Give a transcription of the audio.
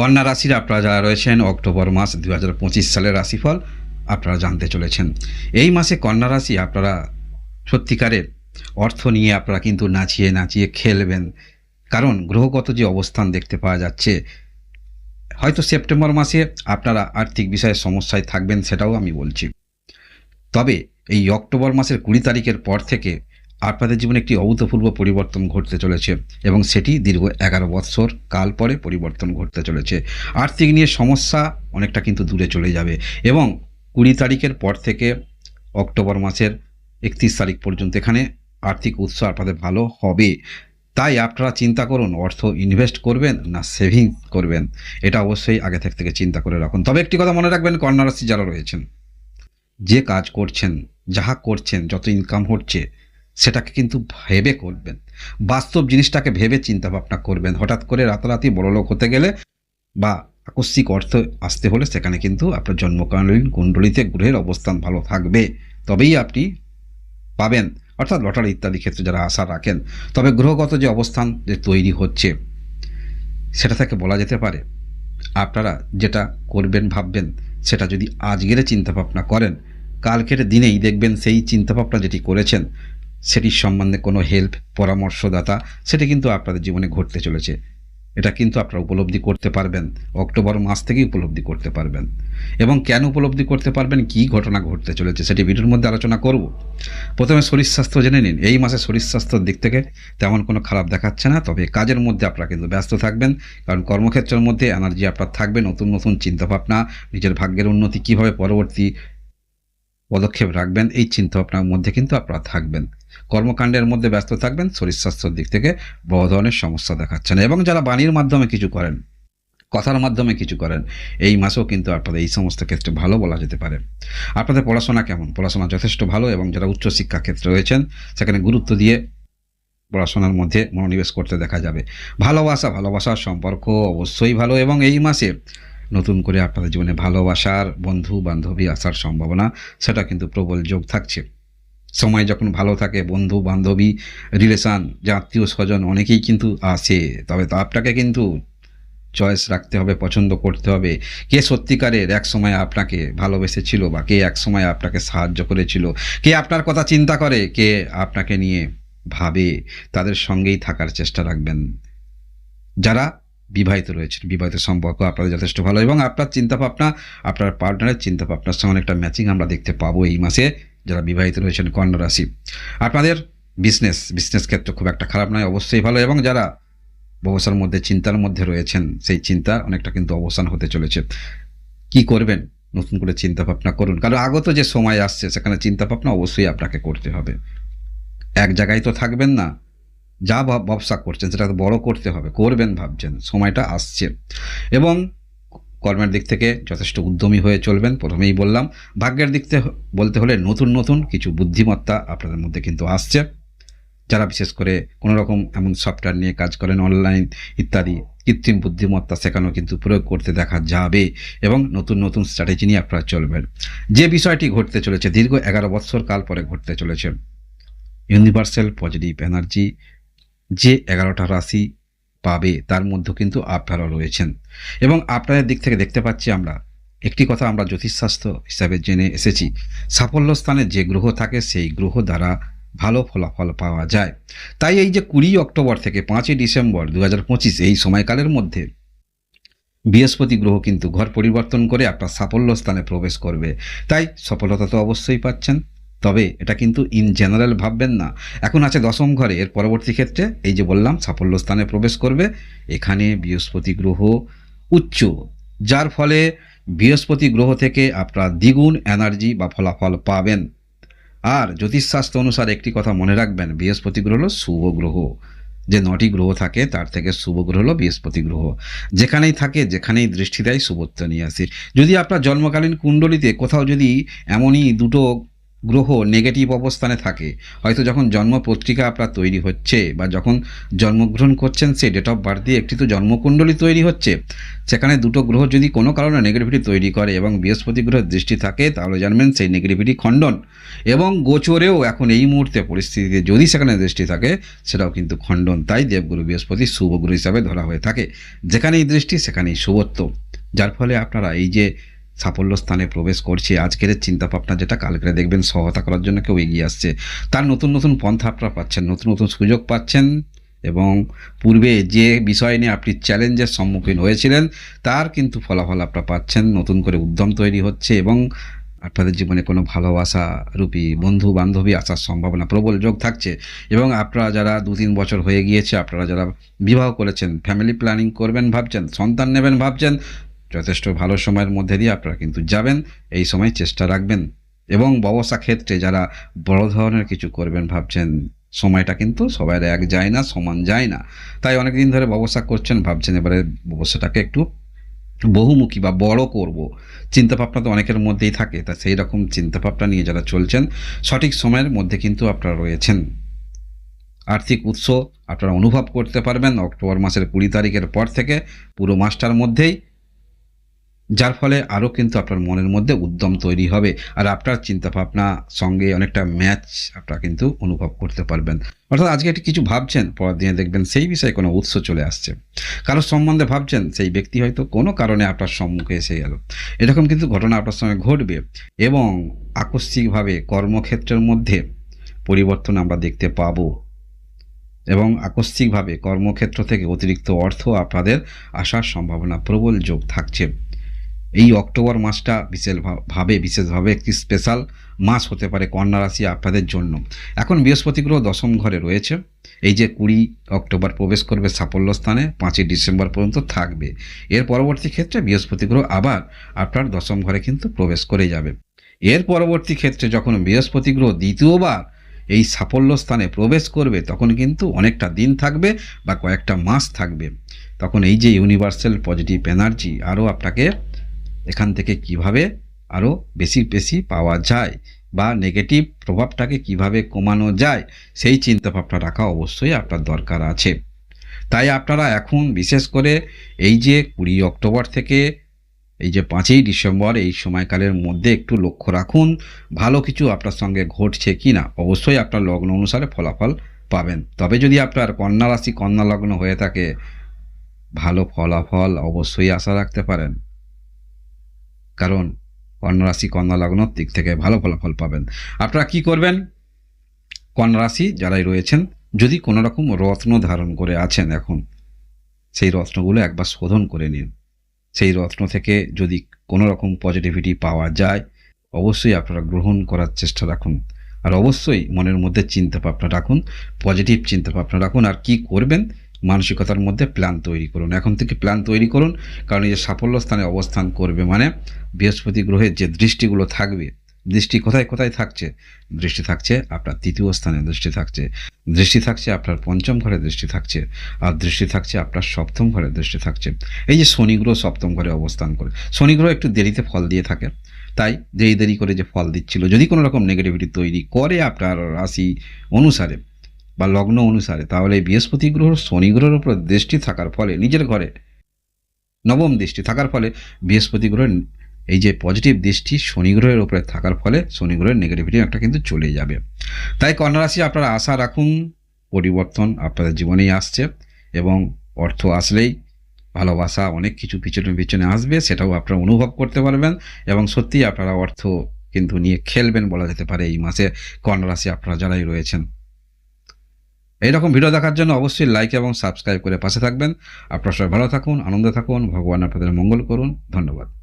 কন্যা রাশির আপনারা যারা রয়েছেন, অক্টোবর মাস দু হাজার পঁচিশ সালের রাশিফল আপনারা জানতে চলেছেন। এই মাসে কন্যা রাশি আপনারা সত্যিকারের অর্থ নিয়ে আপনারা কিন্তু নাচিয়ে নাচিয়ে খেলবেন। কারণ গ্রহগত যে অবস্থান দেখতে পাওয়া যাচ্ছে, হয়তো সেপ্টেম্বর মাসে আপনারা আর্থিক বিষয়ে সমস্যায় থাকবেন সেটাও আমি বলছি। তবে এই অক্টোবর মাসের কুড়ি তারিখের পর থেকে আপনাদের জীবনে একটি অভূতপূর্ব পরিবর্তন ঘটতে চলেছে এবং সেটি দীর্ঘ এগারো বৎসর কাল পরে পরিবর্তন ঘটতে চলেছে। আর্থিক নিয়ে সমস্যা অনেকটা কিন্তু দূরে চলে যাবে এবং কুড়ি তারিখের পর থেকে অক্টোবর মাসের একত্রিশ তারিখ পর্যন্ত এখানে আর্থিক উৎস আপনাদের ভালো হবে। তাই আপনারা চিন্তা করুন, অর্থ ইনভেস্ট করবেন না সেভিং করবেন? এটা অবশ্যই আগে থেকে থেকে চিন্তা করে রাখুন। তবে একটি কথা মনে রাখবেন, কন্যা রাশি যারা রয়েছেন, যে কাজ করছেন, যাহা করছেন, যত ইনকাম হচ্ছে সেটাকে কিন্তু ভেবে করবেন। বাস্তব জিনিসটাকে ভেবে চিন্তা ভাবনা করবেন। হঠাৎ করে রাতারাতি বড়লোক হতে গেলে বা আকস্মিক অর্থ আসতে হলে সেখানে কিন্তু আপনার জন্মকালীন কুণ্ডলিতে গ্রহের অবস্থান ভালো থাকবে। তবেই আপনি পাবেন। অর্থাৎ লটারি ইত্যাদি ক্ষেত্রে যারা আশা রাখেন, তবে গ্রহগত যে অবস্থান যে তৈরি হচ্ছে, সেটা থেকে বলা যেতে পারে, আপনারা যেটা করবেন, ভাববেন, সেটা যদি আজকের চিন্তাভাবনা করেন, কালকের দিনেই দেখবেন সেই চিন্তাভাবনা যেটি করেছেন সেটির সম্বন্ধে কোনো হেল্প, পরামর্শদাতা, সেটি কিন্তু আপনাদের জীবনে ঘটতে চলেছে। এটা কিন্তু আপনারা উপলব্ধি করতে পারবেন, অক্টোবর মাস থেকেই উপলব্ধি করতে পারবেন। এবং কেন উপলব্ধি করতে পারবেন, কী ঘটনা ঘটতে চলেছে, সেটি ভিডিওর মধ্যে আলোচনা করব। প্রথমে শরীর স্বাস্থ্য জেনে নিন। এই মাসে শরীর স্বাস্থ্যর দিক থেকে তেমন কোনো খারাপ দেখাচ্ছে না, তবে কাজের মধ্যে আপনারা কিন্তু ব্যস্ত থাকবেন, কারণ কর্মক্ষেত্রের মধ্যে এনার্জি আপনার থাকবে, নতুন নতুন চিন্তাভাবনা, নিজের ভাগ্যের উন্নতি কীভাবে পরবর্তী পদক্ষেপ রাখবেন, এই চিন্তা আপনার মধ্যে কিন্তু আপনারা থাকবেন। কর্মকাণ্ডের মধ্যে ব্যস্ত থাকবেন, শরীর স্বাস্থ্যের দিক থেকে বড় ধরনের সমস্যা দেখাচ্ছে না। এবং যারা বাণীর মাধ্যমে কিছু করেন, কথার মাধ্যমে কিছু করেন, এই মাসেও কিন্তু আপনাদের এই সমস্ত ক্ষেত্রে ভালো বলা যেতে পারে। আপনাদের পড়াশোনা কেমন? পড়াশোনা যথেষ্ট ভালো এবং যারা উচ্চশিক্ষা ক্ষেত্রে রয়েছেন, সেখানে গুরুত্ব দিয়ে পড়াশোনার মধ্যে মনোনিবেশ করতে দেখা যাবে। ভালোবাসা, ভালোবাসার সম্পর্ক অবশ্যই ভালো এবং এই মাসে নতুন করে আপনাদের জীবনে ভালোবাসার বন্ধু, বান্ধবী আসার সম্ভাবনা, সেটা কিন্তু প্রবল যোগ থাকছে। সময় যখন ভালো থাকে, বন্ধু, বান্ধবী রিলেশান যে আত্মীয় স্বজন, অনেকেই কিন্তু আসে। তবে তো আপনাকে কিন্তু চয়েস রাখতে হবে, পছন্দ করতে হবে। কে সত্যিকারের এক সময় আপনাকে ভালোবেসেছিল বা কে এক সময় আপনাকে সাহায্য করেছিল? কে আপনার কথা চিন্তা করে? কে আপনাকে নিয়ে ভাবে? তাদের সঙ্গেই থাকার চেষ্টা রাখবেন। যারা বিবাহিত রয়েছেন। বিবাহিত সম্পর্ক আপনাদের যথেষ্ট ভালো। এবং আপনার চিন্তাভাবনা, আপনার পার্টনারের চিন্তাভাবনার সঙ্গে অনেকটা ম্যাচিং আমরা দেখতে পাবো এই মাসে যারা বিবাহিত রয়েছেন কন্যা রাশি। আপনাদের বিজনেস বিজনেস ক্ষেত্র খুব একটা খারাপ নয়, অবশ্যই ভালো। এবং যারা ব্যবসার মধ্যে, চিন্তার মধ্যে রয়েছেন, সেই চিন্তা অনেকটা কিন্তু অবসান হতে চলেছে। কি করবেন? নতুন করে চিন্তা ভাবনা করুন। কারণ আগত যে সময় আসছে, সেখানে চিন্তা ভাবনা অবশ্যই আপনাকে করতে হবে। এক জায়গায় তো থাকবেন না। যা ব্যবসা করছেন সেটা তো বড় করতে হবে, করবেন ভাবছেন, সময়টা আসছে। এবং কর্মের দিক থেকে যথেষ্ট উদ্যমী হয়ে চলবেন, প্রথমেই বললাম। ভাগ্যের দিক থেকে বলতে হলে নতুন নতুন কিছু বুদ্ধিমত্তা আপনাদের মধ্যে কিন্তু আসছে। যারা বিশেষ করে কোনো রকম এমন সফটওয়্যার নিয়ে কাজ করেন অনলাইন ইত্যাদি, কৃত্রিম বুদ্ধিমত্তা সেখানেও কিন্তু প্রয়োগ করতে দেখা যাবে এবং নতুন নতুন স্ট্র্যাটেজি নিয়ে আপনারা চলবেন। যে বিষয়টি ঘটতে চলেছে, দীর্ঘ এগারো বৎসর কাল পরে ঘটতে চলেছে। ইউনিভার্সাল পজিটিভ এনার্জি যে এগারোটা রাশি পাবে, তার মধ্যে কিন্তু আপনারাও রয়েছেন। এবং আপনাদের দিক থেকে দেখতে পাচ্ছি আমরা, একটি কথা আমরা জ্যোতিষশাস্ত্র হিসাবে জেনে এসেছি, সাফল্য স্থানে যে গ্রহ থাকে, সেই গ্রহ দ্বারা ভালো ফলাফল পাওয়া যায়। তাই এই যে কুড়ি অক্টোবর থেকে পাঁচই ডিসেম্বর দু হাজার পঁচিশ, এই সময়কালের মধ্যে বৃহস্পতি গ্রহ কিন্তু ঘর পরিবর্তন করে আপনার সাফল্য স্থানে প্রবেশ করবে। তাই সফলতা তো অবশ্যই পাচ্ছেন। তবে এটা কিন্তু ইন জেনারেল ভাববেন না। এখন আছে দশম ঘরে, এর পরবর্তী ক্ষেত্রে এই যে বললাম, সাফল্য স্থানে প্রবেশ করবে। এখানে বৃহস্পতি গ্রহ উচ্চ, যার ফলে বৃহস্পতি গ্রহ থেকে আপনারা দ্বিগুণ এনার্জি বা ফলাফল পাবেন। আর জ্যোতিষশাস্ত্র অনুসারে একটি কথা মনে রাখবেন, বৃহস্পতি গ্রহ হলো শুভ গ্রহ। যে নটি গ্রহ থাকে, তার থেকে শুভ গ্রহ হলো বৃহস্পতি গ্রহ। যেখানেই থাকে, যেখানেই দৃষ্টি দেয়, শুভত্ব নিয়ে আসে। যদি আপনার জন্মকালীন কুণ্ডলিতে কোথাও যদি এমনই দুটো গ্রহ নেগেটিভ অবস্থানে থাকে। হয়তো যখন জন্ম পত্রিকা আপনার তৈরি হচ্ছে বা যখন জন্মগ্রহণ করছেন, সেই ডেট অফ বার্থ দিয়ে একটি তো জন্মকুণ্ডলী তৈরি হচ্ছে। সেখানে দুটো গ্রহ যদি কোনো কারণে নেগেটিভিটি তৈরি করে এবং বৃহস্পতি গ্রহের দৃষ্টি থাকে, তাহলে জানবেন সেই নেগেটিভিটি খণ্ডন। এবং গোচরেও এখন এই মুহূর্তে পরিস্থিতিতে যদি সেখানে দৃষ্টি থাকে, সেটাও কিন্তু খণ্ডন। তাই দেবগুরু বৃহস্পতি শুভগুরু হিসাবে ধরা হয়ে থাকে। যেখানেই দৃষ্টি, সেখানেই শুভত্ব। যার ফলে আপনারা এই যে সাফল্য স্থানে প্রবেশ করছে। আজকের চিন্তা ভাবনা যেটা কালকে দেখবেন সহায়তা করার জন্য কেউ এগিয়ে আসছে। তার নতুন নতুন পন্থা আপনারা পাচ্ছেন, নতুন নতুন সুযোগ পাচ্ছেন এবং পূর্বে যে বিষয় নিয়ে আপনি চ্যালেঞ্জের সম্মুখীন হয়েছিলেন, তার কিন্তু ফলাফল আপনারা পাচ্ছেন। নতুন করে উদ্যম তৈরি হচ্ছে এবং আপনাদের জীবনে কোনো ভালোবাসা রূপী বন্ধু বান্ধবী আসার সম্ভাবনা, প্রবল যোগ থাকছে এবং আপনারা যারা দু তিন বছর হয়ে গিয়েছে, আপনারা যারা বিবাহ করেছেন ফ্যামিলি প্ল্যানিং করবেন ভাবছেন, সন্তান নেবেন ভাবছেন যথেষ্ট ভালো সময়ের মধ্যে দিয়ে আপনারা কিন্তু যাবেন, এই সময় চেষ্টা রাখবেন। এবং ব্যবসা ক্ষেত্রে যারা বড় ধরনের কিছু করবেন ভাবছেন, সময়টা কিন্তু সবার এক যায় না, সমান যায় না। তাই অনেক দিন ধরে ব্যবসা করছেন, ভাবছেন এবারে ব্যবসাটাকে একটু বহুমুখী বা বড় করব। চিন্তাভাবনা তো অনেকের মধ্যেই থাকে, তা সেই রকম চিন্তাভাবনা নিয়ে যারা চলছেন, সঠিক সময়ের মধ্যে কিন্তু আপনারা রয়েছেন। আর্থিক উৎস আপনারা অনুভব করতে পারবেন, অক্টোবর মাসের কুড়ি তারিখের পর থেকে পুরো মাসটার মধ্যেই। যার ফলে আরও কিন্তু আপনার মনের মধ্যে উদ্যম তৈরি হবে আর আপনার চিন্তাভাবনা সঙ্গে অনেকটা ম্যাচ আপনারা কিন্তু অনুভব করতে পারবেন। অর্থাৎ আজকে একটি কিছু ভাবছেন, পরের দিনে দেখবেন সেই বিষয়ে কোনো উৎস চলে আসছে। কারোর সম্বন্ধে ভাবছেন, সেই ব্যক্তি হয়তো কোনো কারণে আপনার সম্মুখে এসে গেল। এরকম কিন্তু ঘটনা আপনার সঙ্গে ঘটবে এবং আকস্মিকভাবে কর্মক্ষেত্রের মধ্যে পরিবর্তন আমরা দেখতে পাবো এবং আকস্মিকভাবে কর্মক্ষেত্র থেকে অতিরিক্ত অর্থ আপনাদের আসার সম্ভাবনা প্রবল যোগ থাকছে। এই অক্টোবর মাসটা বিশেষভাবে বিশেষভাবে একটি স্পেশাল মাস হতে পারে কন্যা রাশি আপনাদের জন্য। এখন বৃহস্পতি গ্রহ দশম ঘরে রয়েছে। এই যে কুড়ি অক্টোবর প্রবেশ করবে সাফল্য স্থানে, পাঁচই ডিসেম্বর পর্যন্ত থাকবে। এর পরবর্তী ক্ষেত্রে বৃহস্পতি গ্রহ আবার আপনার দশম ঘরে কিন্তু প্রবেশ করে যাবে। এর পরবর্তী ক্ষেত্রে যখন বৃহস্পতি গ্রহ দ্বিতীয়বার এই সাফল্য স্থানে প্রবেশ করবে, তখন কিন্তু অনেকটা দিন থাকবে বা কয়েকটা মাস থাকবে। তখন এই যে ইউনিভার্সাল পজিটিভ এনার্জি আরও আপনাকে এখান থেকে কীভাবে আরও বেশি বেশি পাওয়া যায় বা নেগেটিভ প্রভাবটাকে কীভাবে কমানো যায়, সেই চিন্তাভাবনা রাখা অবশ্যই আপনার দরকার আছে। তাই আপনারা এখন বিশেষ করে এই যে কুড়ি অক্টোবর থেকে এই যে পাঁচই ডিসেম্বর এই সময়কালের মধ্যে একটু লক্ষ্য রাখুন, ভালো কিছু আপনার সঙ্গে ঘটছে কি না, অবশ্যই আপনার লগ্ন অনুসারে ফলাফল পাবেন। তবে যদি আপনার কন্যা রাশি কন্যা লগ্ন হয়ে থাকে, ভালো ফলাফল অবশ্যই আশা রাখতে পারেন। কারণ কন্যা রাশি কন্যা লগ্নর দিক থেকে ভালো ফলাফল পাবেন। আপনারা কি করবেন? কন্যা রাশি যারাই রয়েছেন, যদি কোনো রকম রত্ন ধারণ করে আছেন এখন, সেই রত্নগুলো একবার শোধন করে নিন। সেই রত্ন থেকে যদি কোনো রকম পজিটিভিটি পাওয়া যায়, অবশ্যই আপনারা গ্রহণ করার চেষ্টা রাখুন। আর অবশ্যই মনের মধ্যে চিন্তা ভাবনা রাখুন পজিটিভ চিন্তা ভাবনা রাখুন, আর কি করবেন মানসিকতার মধ্যে প্ল্যান তৈরি করুন। এখন থেকে প্ল্যান তৈরি করুন, কারণ এই যে সাফল্য স্থানে অবস্থান করবে মানে বৃহস্পতি গ্রহের যে দৃষ্টিগুলো থাকবে, দৃষ্টি কোথায় কোথায় থাকছে? দৃষ্টি থাকছে আপনার তৃতীয় স্থানে দৃষ্টি থাকছে দৃষ্টি থাকছে আপনার পঞ্চম ঘরে দৃষ্টি থাকছে, আর দৃষ্টি থাকছে আপনার সপ্তম ঘরে দৃষ্টি থাকছে। এই যে শনি গ্রহ সপ্তম ঘরে অবস্থান করে, শনি গ্রহ একটু দেরিতে ফল দিয়ে থাকে, তাই দেরি দেরি করে যে ফল দিচ্ছিল, যদি কোনো রকম নেগেটিভিটি তৈরি করে আপনার রাশি অনুসারে বা লগ্ন অনুসারে, তাহলে বৃহস্পতি গ্রহ শনি গ্রহের উপর দৃষ্টি থাকার ফলে, নিজের ঘরে নবম দৃষ্টি থাকার ফলে বৃহস্পতি গ্রহের এই যে পজিটিভ দৃষ্টি শনি গ্রহের উপরে থাকার ফলে শনি গ্রহের নেগেটিভিটি একটা কিন্তু চলে যাবে। তাই কন্যা রাশি, আপনারা আশা রাখুন, পরিবর্তন আপনাদের জীবনেই আসছে এবং অর্থ আসলেই ভালোবাসা অনেক কিছু পিছনে পিছনে আসবে, সেটাও আপনারা অনুভব করতে পারবেন এবং সত্যিই আপনারা অর্থ কিন্তু নিয়ে খেলবেন বলা যেতে পারে এই মাসে কন্যা রাশি আপনারা যারাই রয়েছেন। এইরকম ভিডিও দেখার জন্য অবশ্যই লাইক এবং সাবস্ক্রাইব করে পাশে থাকবেন। আপনার সবাই ভালো থাকুন, আনন্দে থাকুন, ভগবান আপনাদের মঙ্গল করুন। ধন্যবাদ।